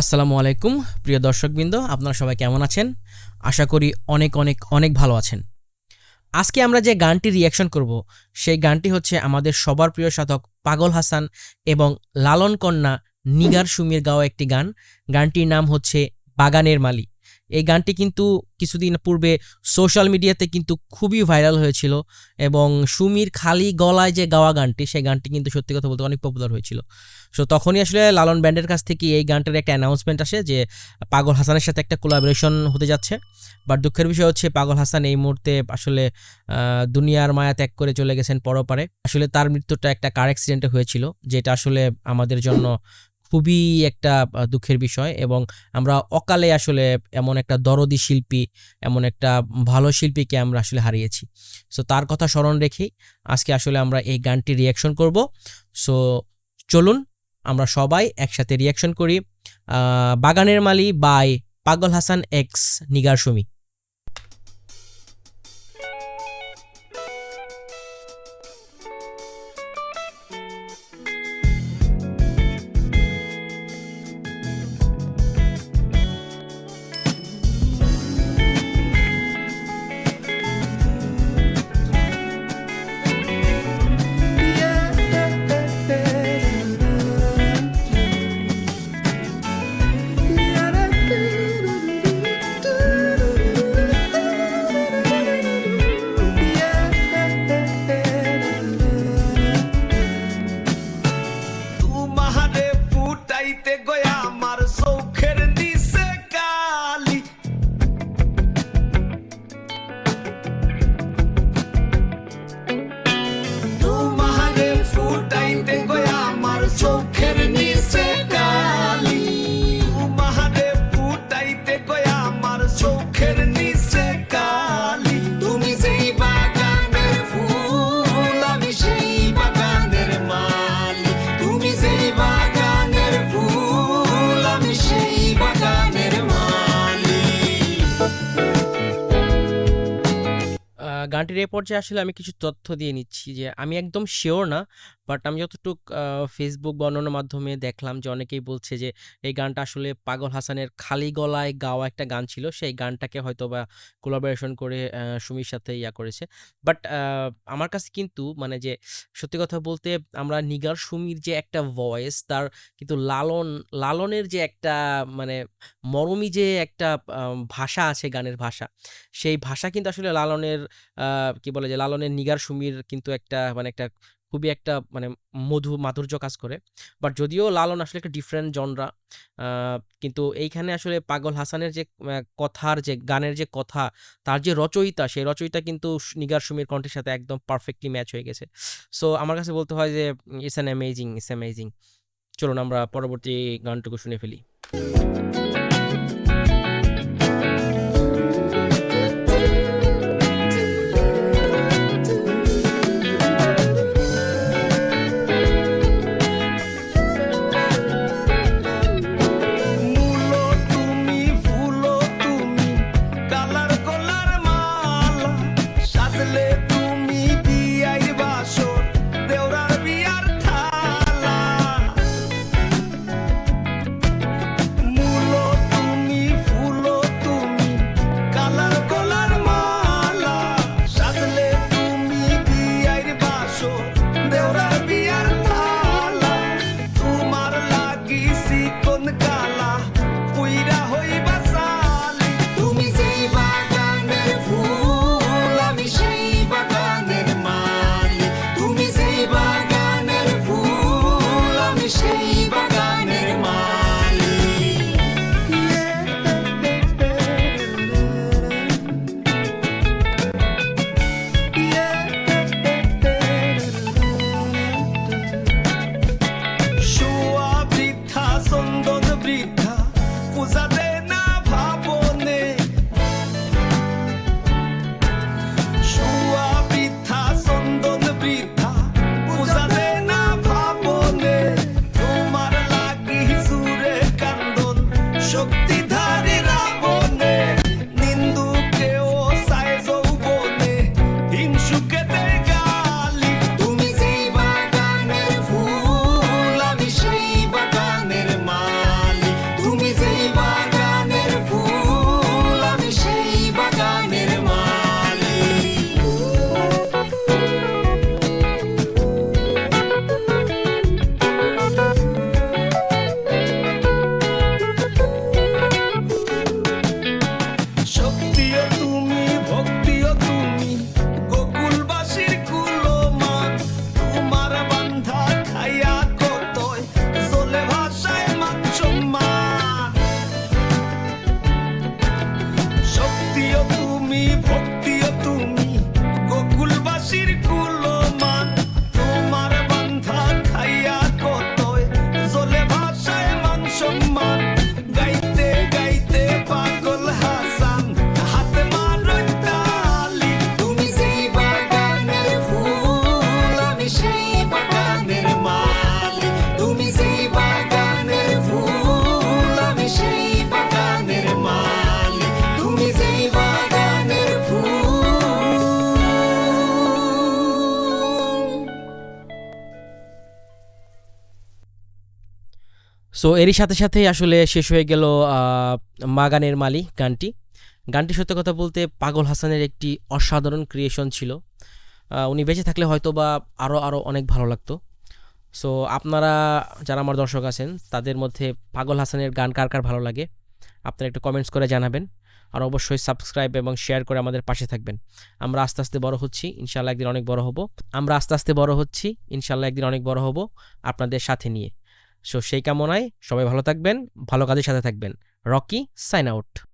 আসসালামু আলাইকুম, প্রিয় দর্শকবৃন্দ, আপনারা সবাই কেমন আছেন? আশা করি অনেক অনেক অনেক ভালো আছেন। আজকে আমরা যে গানটি রিয়াকশন করব, সেই গানটি হচ্ছে আমাদের সবার প্রিয় সাধক পাগল হাসান এবং লালন কন্যা নিগার সুমির গাওয়া একটি গান। গানটির নাম হচ্ছে বাগানের মালি। এই গানটি কিন্তু কিছুদিন পূর্বে সোশ্যাল মিডিয়াতে কিন্তু খুবই ভাইরাল হয়েছিল এবং সুমির খালি গলায় যে গাওয়া গানটি, সেই গানটি কিন্তু সত্যি কথা বলতে অনেক পপুলার হয়েছিল। সো তখনই আসলে লালন ব্যান্ডের কাছ থেকে এই গানটার একটা অ্যানাউন্সমেন্ট আসে যে পাগল হাসানের সাথে একটা কোলাবোরেশন হতে যাচ্ছে। বাট দুঃখের বিষয় হচ্ছে পাগল হাসান এই মুহূর্তে আসলে দুনিয়ার মায়া ত্যাগ করে চলে গেছেন পরপারে। আসলে তার মৃত্যুটা একটা কার অ্যাক্সিডেন্টে হয়েছিল, যেটা আসলে আমাদের জন্য খুবই একটা দুঃখের বিষয় এবং আমরা অকালে আসলে এমন একটা দরদি শিল্পী, এমন একটা ভালো শিল্পীকে আমরা আসলে হারিয়েছি। সো তার কথা স্মরণ রেখেই আজকে আসলে আমরা এই গানটি রিয়াকশন করব। সো চলুন আমরা সবাই একসাথে রিয়াকশন করি। বাগানের মালি বাই পাগল হাসান এক্স নিগার সুমি। গানটির এ পর্যায়ে আসলে আমি কিছু তথ্য দিয়ে নিচ্ছি যে আমি একদম শিওর না বাট আমি যতটুক ফেসবুক বা অন্যান্য মাধ্যমে দেখলাম যে অনেকেই বলছে যে, এই গানটা আসলে পাগল হাসানের খালি গলায় গাওয়া একটা গান ছিল। সেই গানটাকে হয়তো বা কোলাবোরেশন করে সুমির সাথে ইয়া করেছে। বাট আমার কাছে কিন্তু মানে যে সত্যি কথা বলতে আমরা নিগার সুমির যে একটা ভয়েস তার কিন্তু লালন, লালনের যে একটা মানে মরমী যে একটা ভাষা আছে গানের ভাষা, সেই ভাষা কিন্তু আসলে লালনের কি বলে যে লালনের নিগার সুমির কিন্তু একটা মানে একটা খুবই একটা মানে মধু মাধুর্য কাজ করে। বাট যদিও লালন আসলে একটা ডিফারেন্ট জনরা কিন্তু এইখানে আসলে পাগল হাসানের যে কথার যে, গানের যে কথা, তার যে রচয়িতা, সেই রচয়িতা কিন্তু নিগার সুমির কণ্ঠের সাথে একদম পারফেক্টলি ম্যাচ হয়ে গেছে। সো আমার কাছে বলতে হয় যে it's an amazing it's amazing চলুন আমরা পরবর্তী গানটুকু শুনে ফেলি। what সো এরই সাথে সাথেই আসলে শেষ হয়ে গেল মাগানের মালি গানটি। গানটি সত্য কথা বলতে পাগল হাসানের একটি অসাধারণ ক্রিয়েশন ছিল। উনি বেঁচে থাকলে হয়তো বা আরও আরও অনেক ভালো লাগতো। সো আপনারা যারা আমার দর্শক আছেন, তাদের মধ্যে পাগল হাসানের গান কার কার ভালো লাগে, আপনারা একটু কমেন্টস করে জানাবেন। আর অবশ্যই সাবস্ক্রাইব এবং শেয়ার করে আমাদের পাশে থাকবেন। আমরা আস্তে আস্তে বড় হচ্ছি ইনশাল্লাহ একদিন অনেক বড় হব। আমরা আস্তে আস্তে বড় হচ্ছি ইনশাল্লাহ একদিন অনেক বড় হব আপনাদের সাথে নিয়ে। সো সেই কামনায় সবাই ভালো থাকবেন ভালো কাজের সাথে থাকবেন। Rocky sign out